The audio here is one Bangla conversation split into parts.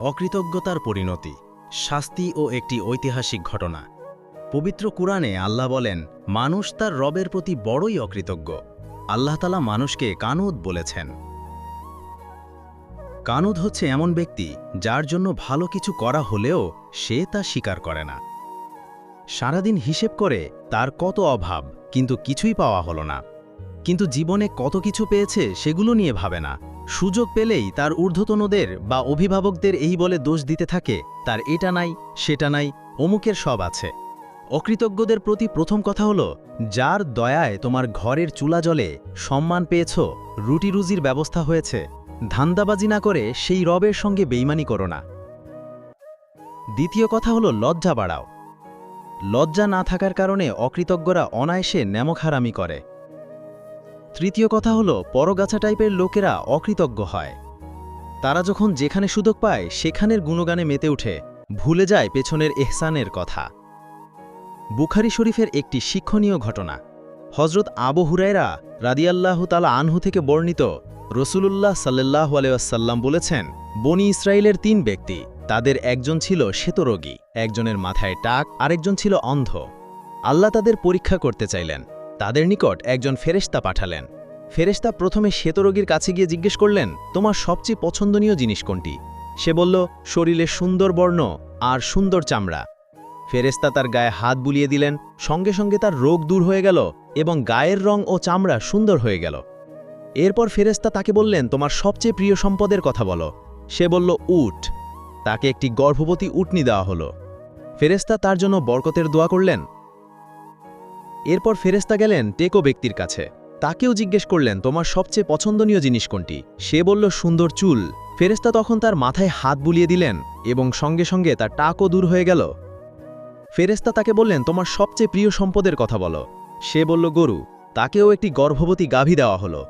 অকৃতজ্ঞতার পরিণতি, শাস্তি ও একটি ঐতিহাসিক ঘটনা। পবিত্র কুরআনে আল্লাহ বলেন, মানুষ তার রবের প্রতি বড়ই অকৃতজ্ঞ। আল্লাহতালা মানুষকে কানুদ বলেছেন। কানুদ হচ্ছে এমন ব্যক্তি যার জন্য ভালো কিছু করা হলেও সে তা স্বীকার করে না। সারাদিন হিসেব করে তার কত অভাব, কিন্তু কিছুই পাওয়া হলো না। কিন্তু জীবনে কত কিছু পেয়েছে সেগুলো নিয়ে ভাবে না। সুযোগ পেলেই তার ঊর্ধ্বতনদের বা অভিভাবকদের এই বলে দোষ দিতে থাকে, তার এটা নাই, সেটা নাই, অমুকের সব আছে। অকৃতজ্ঞদের প্রতি প্রথম কথা হলো, যার দয়ায় তোমার ঘরের চুলা জলে সম্মান পেয়েছ রুটি রুজির ব্যবস্থা হয়েছে, ধান্দাবাজি না করে সেই রবের সঙ্গে বেইমানি করো না। দ্বিতীয় কথা হলো, লজ্জা বাড়াও। লজ্জা না থাকার কারণে অকৃতজ্ঞরা অনায়াসে ন্যামখারামি করে। তৃতীয় কথা হলো, পরগাছা টাইপের লোকেরা অকৃতজ্ঞ হয়। তারা যখন যেখানে সুযোগ পায়, সেখানের গুণগানে মেতে উঠে ভুলে যায় পেছনের এহসানের কথা। বুখারি শরীফের একটি শিক্ষণীয় ঘটনা। হজরত আবু হুরাইরা রাদিয়াল্লাহ তালা আনহু থেকে বর্ণিত, রসুলুল্লাহ সাল্লাহ আলাইসাল্লাম বলেছেন, বনি ইসরায়েলের তিন ব্যক্তি, তাদের একজন ছিল শ্বেতরোগী, একজনের মাথায় টাক, আরেকজন ছিল অন্ধ। আল্লাহ তাদের পরীক্ষা করতে চাইলেন। তাদের নিকট একজন ফেরেশতা পাঠালেন। ফেরেশতা প্রথমে শ্বেতরোগীর কাছে গিয়ে জিজ্ঞেস করলেন, তোমার সবচেয়ে পছন্দনীয় জিনিস কোনটি? সে বলল, শরীরে সুন্দর বর্ণ আর সুন্দর চামড়া। ফেরেশতা তার গায়ে হাত বুলিয়ে দিলেন, সঙ্গে সঙ্গে তার রোগ দূর হয়ে গেল এবং গায়ের রং ও চামড়া সুন্দর হয়ে গেল। এরপর ফেরেশতা তাকে বললেন, তোমার সবচেয়ে প্রিয় সম্পদের কথা বলো। সে বলল, উট। তাকে একটি গর্ভবতী উটনি দেওয়া হলো। ফেরেশতা তার জন্য বরকতের দোয়া করলেন এরপর ফেরেস্তা গেলেন টেকো ব্যক্তির কাছে। তাকেও জিজ্ঞেস করলেন, তোমার সবচেয়ে পছন্দনীয় জিনিস কোনটি? সে বলল, সুন্দর চুল। ফেরেস্তা তখন তার মাথায় হাত বুলিয়ে দিলেন এবং সঙ্গে সঙ্গে তার টাকও দূর হয়ে গেল। ফেরেস্তা তাকে বললেন, তোমার সবচেয়ে প্রিয় সম্পদের কথা বলো। সে বলল, গরু। তাকেও একটি গর্ভবতী গাভী দেওয়া হলো।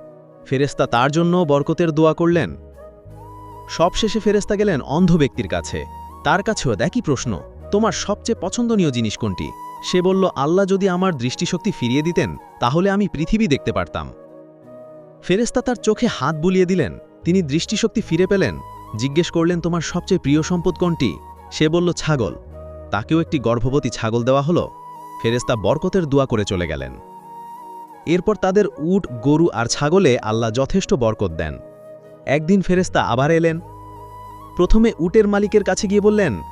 ফেরেস্তা তার জন্য বরকতের দোয়া করলেন। সবশেষে ফেরেস্তা গেলেন অন্ধ ব্যক্তির কাছে। তার কাছেও দেখি প্রশ্ন, তোমার সবচেয়ে পছন্দনীয় জিনিস কোনটি? সে বলল, আল্লাহ যদি আমার দৃষ্টিশক্তি ফিরিয়ে দিতেন, তাহলে আমি পৃথিবী দেখতে পারতাম। ফেরেস্তা তার চোখে হাত বুলিয়ে দিলেন। তিনি দৃষ্টিশক্তি ফিরে পেলেন। জিজ্ঞেস করলেন, তোমার সবচেয়ে প্রিয় সম্পদ কোনটি? সে বলল, ছাগল। তাকেও একটি গর্ভবতী ছাগল দেওয়া হলো। ফেরেস্তা বরকতের দোয়া করে চলে গেলেন। এরপর তাদের উট, গরু আর ছাগলে আল্লাহ যথেষ্ট বরকত দেন। একদিন ফেরেস্তা আবার এলেন। প্রথমে উটের মালিকের কাছে গিয়ে বললেন,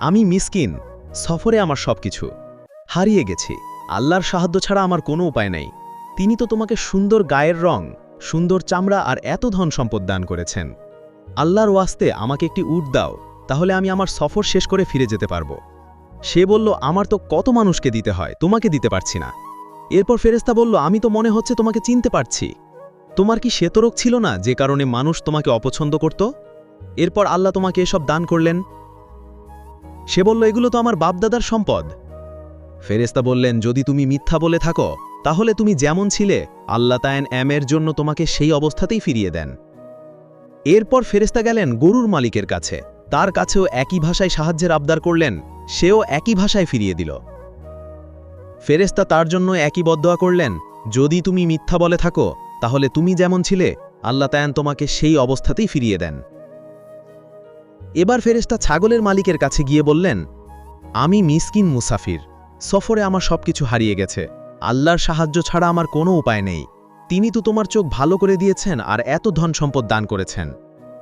আমি মিসকিন, সফরে আমার সবকিছু। হারিয়ে গেছি। আল্লাহর সাহায্য ছাড়া আমার কোনো উপায় নেই। তিনি তো তোমাকে সুন্দর গায়ের রং, সুন্দর চামড়া আর এত ধন সম্পদ দান করেছেন। আল্লাহর ওয়াস্তে আমাকে একটি উট দাও, তাহলে আমি আমার সফর শেষ করে ফিরে যেতে পারব। সে বলল, আমার তো কত মানুষকে দিতে হয়, তোমাকে দিতে পারছি না। এরপর ফেরেস্তা বলল, আমি তো মনে হচ্ছে তোমাকে চিনতে পারছি। তোমার কি শ্বেতরোগ ছিল না যে কারণে মানুষ তোমাকে অপছন্দ করত? এরপর আল্লাহ তোমাকে এসব দান করলেন। সে বলল, এগুলো তো আমার বাপদাদার সম্পদ। ফেরেস্তা বললেন, যদি তুমি মিথ্যা বলে থাকো, তাহলে তুমি যেমন ছিলে, আল্লাহ তায়ন এমের জন্য তোমাকে সেই অবস্থাতেই ফিরিয়ে দেন। এরপর ফেরেস্তা গেলেন গরুর মালিকের কাছে। তার কাছেও একই ভাষায় সাহায্যের আবদার করলেন, সেও একই ভাষায় ফিরিয়ে দিল। ফেরেস্তা তার জন্য একই বদয়া করলেন, যদি তুমি মিথ্যা বলে থাকো, তাহলে তুমি যেমন ছিলে, আল্লাহ তায়ান তোমাকে সেই অবস্থাতেই ফিরিয়ে দেন। এবার ফেরেস্তা ছাগলের মালিকের কাছে গিয়ে বললেন, আমি মিসকিন মুসাফির। সফরে আমার সবকিছু হারিয়ে গেছে। আল্লাহর সাহায্য ছাড়া আমার কোনো উপায় নেই। তিনি তো তোমার চোখ ভালো করে দিয়েছেন আর এত ধন সম্পদ দান করেছেন।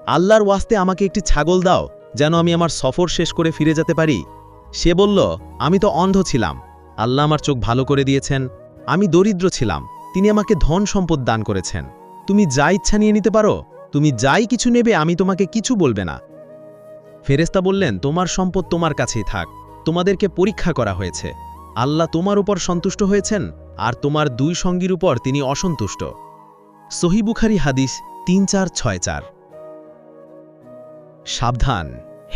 আল্লাহর ওয়াস্তে আমাকে একটি ছাগল দাও, যেন আমি আমার সফর শেষ করে ফিরে যেতে পারি। সে বলল, আমি তো অন্ধ ছিলাম। আল্লাহ আমার চোখ ভালো করে দিয়েছেন। আমি দরিদ্র ছিলাম। তিনি আমাকে ধন সম্পদ দান করেছেন। তুমি যা ইচ্ছা নিয়ে নিতে পারো। তুমি যাই কিছু নেবে, আমি তোমাকে কিছু বলবে না। ফেরেস্তা বললেন, তোমার সম্পদ তোমার কাছেই থাক। তোমাদেরকে পরীক্ষা করা হয়েছে। আল্লাহ তোমার উপর সন্তুষ্ট হয়েছেন, আর তোমার দুই সঙ্গীর উপর তিনি অসন্তুষ্ট। সহিবুখারি হাদিস তিন চার ছয় চার। সাবধান,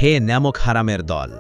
হে ন্যামক হারামের দল!